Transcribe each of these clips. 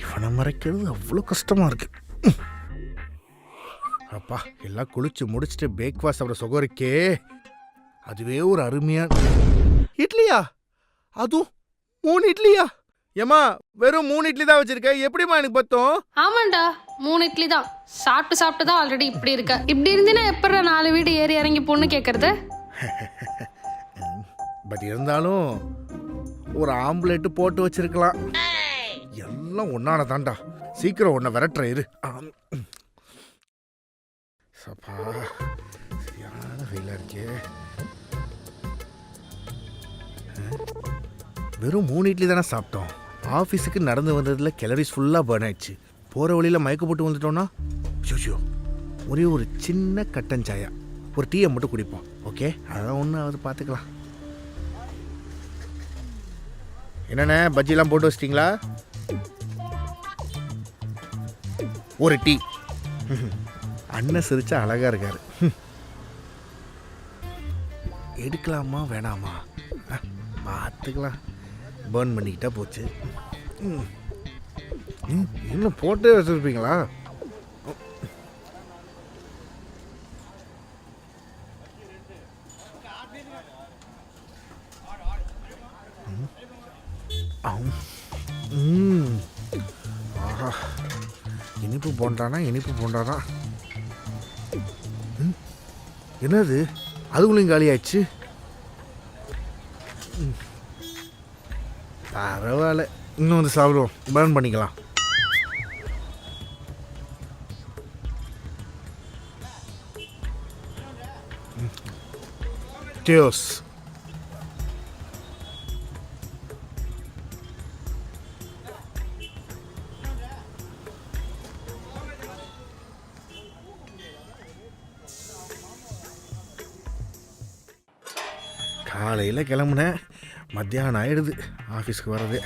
இவனை மறைக்கிறது அவ்வளோ கஷ்டமா இருக்கு. அப்பா எல்லாம் குளிச்சு முடிச்சுட்டு பிரேக்ஃபாஸ்ட் சாப்பிட சுகம் இருக்கே அதுவே ஒரு அருமையா இட்லியா? அதுவும் மூணு இட்லியா? ஏமா வெறும் மூணு இட்லி தான் வச்சிருக்க. எப்படிம்மா எனக்கு பத்தும்? ஆமாண்டா மூணு இட்லி தான். சாப்பிட்டு சாப்பிட்டு தான் ஆல்ரெடி இப்படி இருக்க. இப்படி இருந்தினா எப்படா நாலு வீடு ஏறி இறங்கி பொண்ணு கேட்கறது பட் இருந்தாலும் ஒரு ஆம்லெட் போட்டு வச்சிருக்கலாம். எல்லாம் ஒன்னால தாண்டா சீக்கிரம் உன்னை விரட்டுற இரு. சப்பா சரியான வெயிலா இருக்கே. வெறும் மூணு இட்லி தானே சாப்பிட்டோம். ஆஃபீஸுக்கு நடந்து வந்ததில் கேலரிஸ் ஃபுல்லாக பர்ன் ஆயிடுச்சு. போகிற வழியில் மயக்க போட்டு வந்துட்டோம்னா ஷோஷியோ ஒரே ஒரு சின்ன கட்டன் சாயா. ஒரு டீயை மட்டும் குடிப்போம் ஓகே அதான் ஒன்று அது பார்த்துக்கலாம் என்னண்ணே பஜ்ஜிலாம் போட்டு வச்சிட்டிங்களா? ஒரு டீ. அண்ணன் சிரிச்சா அழகாக இருக்காரு. ம். எடுக்கலாமா வேணாமா? பார்த்துக்கலாம் பேர்ன் பண்ணிக்கிட்டா போச்சு. ம். ம், இன்னும் போட்டே வச்சுருப்பீங்களா? ஆஹா. இனிப்பு போண்டானா இனிப்பு போண்டானா? ம். என்னது? அதுக்குள்ளேயும் காலியாச்சு. பரவாயில்ல. இன்னும் வந்து சாப்பிடுவோம். பேர்ன் பண்ணிக்கலாம். Cheers. காலையில் கிளம்புனேன். மத்தியானம் ஆயிடுது. ஆஃபீஸ்க்கு வர்றது.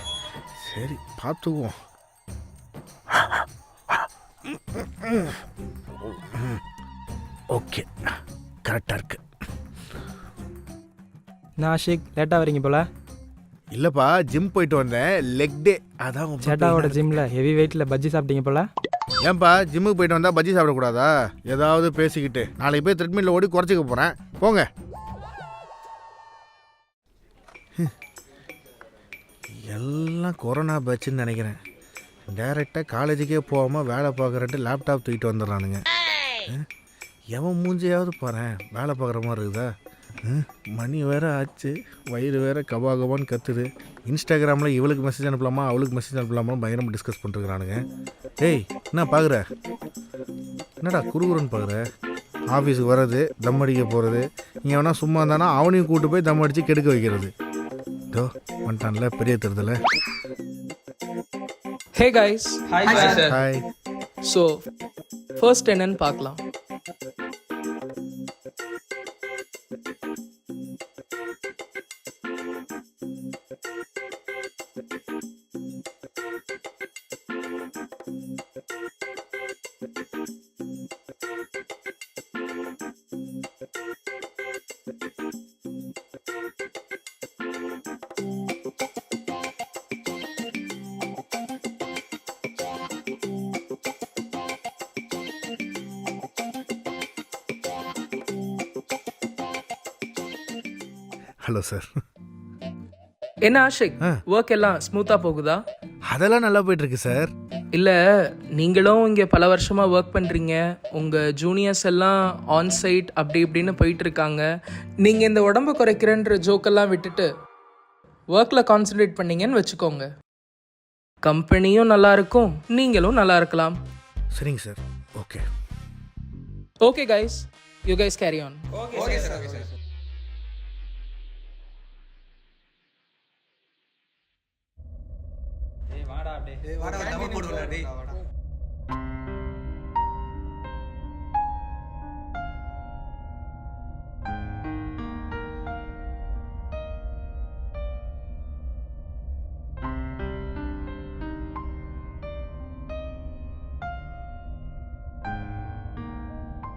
சரி பார்த்துக்குவோம் ஓகே. கரெக்டாக இருக்கு. நான் ஆஷிக் லேட்டாக வரீங்க போல? இல்லைப்பா ஜிம் போயிட்டு வந்தேன். லெக் டே அதான் சேட்டாவோட ஜிம்ல ஹெவி வெயிட்டில் பஜ்ஜி சாப்பிட்டீங்க போல. ஏன்பா ஜிம்முக்கு போயிட்டு வந்தா பஜ்ஜி சாப்பிடக்கூடாதா? ஏதாவது பேசிக்கிட்டு. நாளைக்கு போய் த்ரெட்மில்ல ஓடி குறைச்சிக்க போகிறேன் போங்க. எல்லாம் கொரோனா பேட்சுன்னு நினைக்கிறேன். டைரெக்டாக காலேஜுக்கே போகாமல் வேலை பார்க்குறன்ட்டு லேப்டாப் தூக்கிட்டு வந்துடுறானுங்க. எவன் மூஞ்சியாவது பாரேன். வேலை பார்க்குற மாதிரி இருக்குதா. மணி வேற ஆச்சு. வயிறு வேற கபா கபான்னு கத்துது. இன்ஸ்டாகிராமில் இவளுக்கு மெசேஜ் அனுப்பலாமா அவளுக்கு மெசேஜ் அனுப்பலாமா பயங்கரமாக டிஸ்கஸ் பண்ணிருக்கிறானுங்க டேய் என்ன பார்க்குற? என்னடா குறுகுறுன்னு பார்க்குற? ஆஃபீஸுக்கு வர்றது தம் அடிக்க போகிறது இங்கே வேணா சும்மா இருந்தானா அவனையும் கூட்டு போய் தம் அடித்து கெடுக்க வைக்கிறது. இதோ வந்துட்டான்ல பெரிய தருதல. Hey guys hi so first என்னன்னு பார்க்கலாம். ஹலோ சார் என்ன ஆஷிக் ஆ. ஒர்க் எல்லாம் ஸ்மூத்தா போகுதா? அதெல்லாம் நல்லா போயிட்டுருக்கு சார் இல்ல நீங்களும் இங்க பல வருஷமா ஒர்க் பண்றீங்க. உங்க ஜூனியர்ஸ் எல்லாம் ஆன் சைட் அப்படி இப்படின்னு போயிட்டு இருக்காங்க நீங்க இந்த உடம்ப குறைக்கிறன்ற ஜோக்கெல்லாம் விட்டுட்டு ஒர்க்ல கான்சென்ட்ரேட் பண்ணீங்கன்னு வச்சுக்கோங்க. கம்பெனியும் நல்லா இருக்கும் நீங்களும் நல்லா இருக்கலாம். சரிங்க sir okay okay guys you guys carry on வாடா டபுள் போடுவோம்ல டேய்.